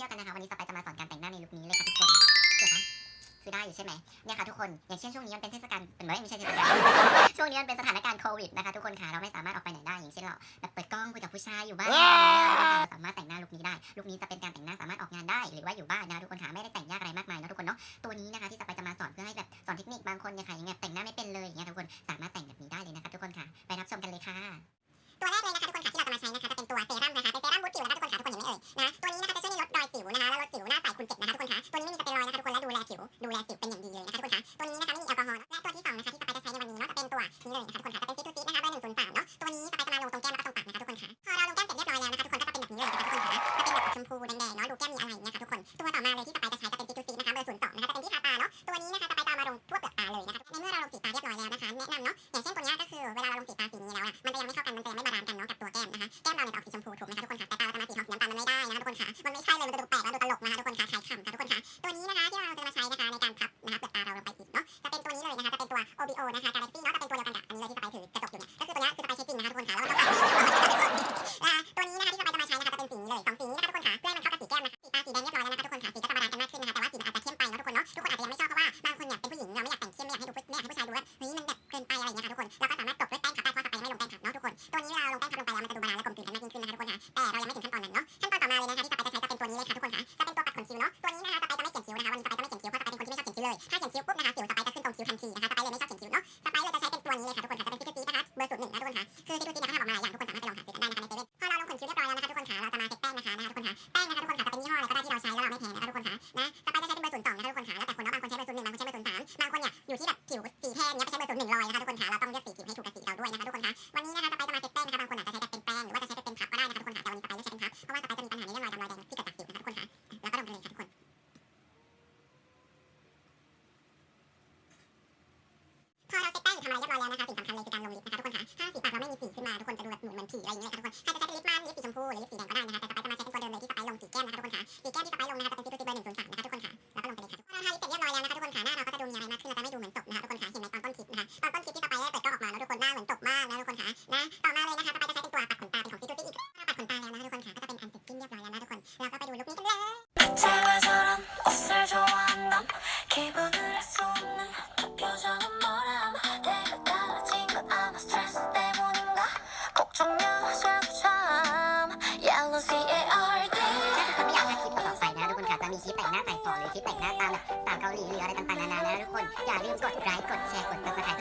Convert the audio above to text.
ชียลกันนะคะวันนี้สไปจะมาสอนการแต่งหน้าในลุคนี้เลยค่ะทุกคนสวยปะคือได้อยู่ใช่ไหมเนี่ยค่ะทุกคนอย่างเช่นช่วงนี้มันเป็นเทศกาลเป็นไม่ไม่ใช่เทศกาลช่วงนี้มันเป็นสถานการณ์โควิดนะคะทุกคนค่ะเราไม่สามารถออกไปไหนได้อย่างเช่นเราแบบเปิดกล้องคุยกับผู้ชายอยู่บ้านเราสามารถแต่งหน้าลุคนี้ได้ลุคนี้จะเป็นการแต่งหน้าสามารถออกงานได้หรือว่าอยู่บ้านนะคะทุกคนค่ะไม่ได้แต่งยากอะไรมากมายเนาะทุกคนเนาะตัวนี้นะคะที่สไปจะมาสอนเพื่อให้แบบสอนเทคนิคบางคนเนี่ยค่ะยังไงแต่งหน้าไม่เป็นเลยอย่างเงี้ยทุกคนสามารถแต่งแบบนี้ได้เลยนะคะทุกคนค่ะไปรับชมกันเลยค่ะ ตัวแรกเลยนะ ลสิวเป็นอย่างดีเลยนะคะทุกคนคะตัวนี้นะคะไม่มีแอลกอฮอล์และตัวที่สองนะคะที่สไปจะใช้ในวันนี้เนาะจะเป็นตัวนี้เลยนะคะทุกคนคะจะเป็นซิทูซินะคะเบอร์หนึ่งศูนย์สามเนาะตัวนี้สไปจะมาลงตรงแก้มแล้วก็ตรงปากนะคะทุกคนคะพอเราลงแก้มเสร็จเรียบร้อยแล้วนะคะทุกคนก็จะเป็นแบบนี้เลยนะคะทุกคนคะจะเป็นแบบชมพูแดงๆเนาะดูแก้มมีอะไรอย่างเงี้ยค่ะทุกคนตัวต่อมาเลยที่สไปจะใช้จะเป็นซิทูซินะคะเบอร์ศูนย์สองนะคะจะเป็นที่ทาตาเนาะตัวนี้นะคะสไปจะมาลงทั่วเปลือกตาเลยนะคะในเมื่อเราลงสีตาเรียบร้อยแล้วนะคะแนะนำเนาะอย่างเช่นตัวนี้ก็คือเวลาเราลงสีตาสีนี้แล้วอะมันจะยังไม่เข้ากันมันจะยังไม่บาลานซ์กันเนาะกับตัวแก้มนะคะแก้มเราเนี่ยจะออกสีชมพูถูกไหมคะทุกคนคะแต่ตาเราจะมาสีทองสีน้ำตาลมันไม่ได้นะคะทุกคนคะมันไม่ใช่เลยมันจะดูแปลกและดูตลกนะคะทุกคนคะขายขำค่ะทุก เป็นตัว OBO นะคะ Galaxy เนาะจะเป็นตัวเดียวกันกับอันนี้เลยที่สไปถือกระจกอยู่เนี่ยก็คือตัวนี้คือสไปใช้จริงนะคะทุกคนค่ะแล้วมันต้องปรับอ่ตัวนี้นะคะที่สไปจะมาใช้นะคะจะเป็นสีนี้เลยสองสีนี้นะคะทุกคนค่ะเพื่อให้มันเข้ากับสีแก้มนะคะสีตาสีแดงเรียบร้อยแล้วนะคะทุกคนค่ะสีก็จะบาลานซ์กันมากขึ้นนะคะแต่ว่าสีมันอาจจะเข้มไปเนาะทุกคนเนาะทุกคนอาจจะยังไม่ชอบเพราะว่าบางคนเนี่ยเป็นผู้หญิงเราไม่อยากแต่งเข้มไม่อยากให้ดูไม่อยากให้ผู้ชายดูว่าเฮ้ยมันแบบเกินไปอะไรอย่างเงี้ยค่ะทุกคนเราก็สามารถตบด้วยแป้งขับได้เพราะสไปไม่ลงแป้งขับเนาะทุกคนตัวนี้เราลงแป้งขับลงไปแล้วมันจะดูบาลานซ์และกลมกลืนกันมากยิ่งขึ้นนะคะทุกคนค่ะแต่เรายังไม่ถึงขั้นตอนนั้นเนาะขั้นตอนต่อมาเลยนะคะ คิ้วเลย ถ้าเขียนคิ้วปุ๊บนะคะสิวสไปจะขึ้นตรงคิ้วทันทีนะคะสไปเลยไม่ชอบเขียนคิ้วเนาะสไปเลยจะใช้เป็นตัวนี้เลยค่ะทุกคนค่ะจะเป็นซิกซี่นะคะเบอร์ศูนย์หนึ่งนะทุกคนค่ะคือซิกซี่นะคะทำออกมาหลายอย่างทุกคนสามารถไปลองหาซื้อกันได้นะคะในเซเว่นพอเราลงขนคิ้วเรียบร้อยแล้วนะคะทุกคนค่ะเราจะมาเซ็ตแป้งนะคะนะคะทุกคนค่ะแป้งนะคะทุกคนค่ะจะเป็นยี่ห้ออะไรก็ได้ที่เราใช้แล้วเราไม่แพ้นะคะทุกคนค่ะนะสไปจะใช้เป็นเบอร์ศูนย์สองนะคะทุกคนค่ะแล้วแต่คนเนาะบางคนใช้เบอร์ศูนย์หนึ่งบางคนใช้เบอร์ศูนย์สามบางคนเนี่ยอยู่ที่แบบผิวสีแทนเนี่ยไปใช้เบอร์ศูนย์หนึ่งลอยนะคะทุกคน เราเซ็ตแป้งทำอะไรเรียบร้อยแล้วนะคะสิ่งสำคัญเลยคือการลงลิปนะคะทุกคนคะถ้าสีปากเราไม่มีสีขึ้นมาทุกคนจะดูแบบเหมือนผีอะไรอย่างเงี้ยค่ะทุกคนใครจะใช้เป็นลิปมันลิปสีชมพูหรือลิปสีแดงก็ได้นะคะแต่สไปจะมาใช้เป็นตัวเดิมเลยที่สไปลงสีแก้มนะคะทุกคนคะสีแก้มที่สไปลงนะคะจะเป็นซิตูซิเบอร์หนึ่งศูนย์สามนะคะทุกคนคะแล้วก็ลงไปเลยค่ะพอเราทาลิปเสร็จเรียบร้อยแล้วนะคะทุกคนคะหน้าเราก็จะดูมีอะไรมากขึ้นเราจะไม่ดูเหมือนตกนะคะทุกคนคะเห็นไหมตอนต้นคลิปนะคะตอนต้นคลิปที่สไปได้เปิดกล้องออกมาแล้วทุกคนหน้าเหมือนตกมากนะทุกคนคะนะต่อมาเลยนะคะสไปจะใช้เป็นตัวปัดขนตาเป็นของซิตูซิอีกปัดขนตาแล้วนะคะทุกคนคะก็จะเป็นอันเสร็จสิ้นเรียบร้อยแล้วนะทุกคนเราก็ไปดูลุคนี้กันเลย มีคลิปแต่งหน้าแต่งต่อหรือคลิปแต่งหน้าตามแบบสาวเกาหลีหรืออะไรต่างๆนานานะทุกคน อย่าลืมกดไลค์กดแชร์กดติดตาม